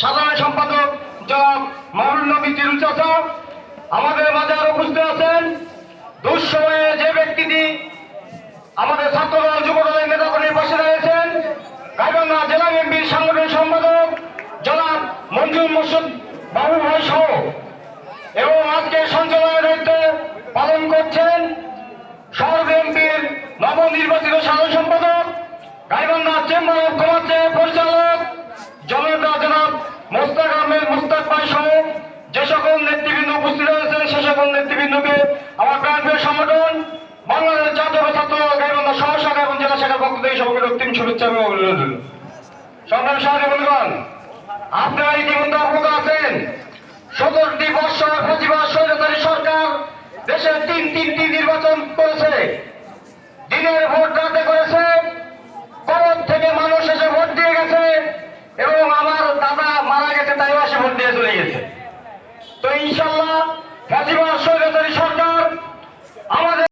সাধারণ সম্পাদক জনাব মহরুল নবী চিরুল আমাদের মাঝে আরও উপস্থিত আছেন। দুঃসময়ে যে ব্যক্তিটি আমাদের ছাত্রদল যুবদলের নেতাকর্মীর পাশে রয়েছেন গাইবান্ধা জেলা এমপির সাংগঠনিক সম্পাদক জনাব মঞ্জুর মোর্শেদ বাবু ভাই সহ। এবং আজকে সঞ্চালনের দায়িত্ব পালন করছেন শহর এমপির নবনির্বাচিত সাধারণ সম্পাদক গাইবান্ধা চেম্বার অফ কমার্সের পরিচালক জনতা জনাব মোস্তাক আহমেদ মুস্তাক ভাই সহ যে সকল নেতৃবৃন্দ উপস্থিত রয়েছেন, সে সকল নেতৃবৃন্দকে আমার প্রাণপ্রিয় সংগঠন, বাংলাদেশ জাতীয় ছাত্র গাইবান্ধা সহ শাখা এবং জেলা শাখার পক্ষ থেকে সবাইকে রক্তিম শুভেচ্ছা এবং অভিনন্দন। সংগ্রাম সাহায্য বন্ধুগণ, আপনারা ইতিমধ্যে অবগত আছেন, সতেরোটি বৎসর ফজিবাদ স্বৈরাচারী সরকার দেশের তিন তিনটি নির্বাচন করেছে। দিনের ভোট রাতে করেছে কবর থেকে মানুষ এসে ভোট দিয়ে গেছে, এবং আমার দাদা মারা গেছে তাইও এসে ভোট দিয়ে চলে গেছে। তো ইনশাল্লাহ ফজিবাদ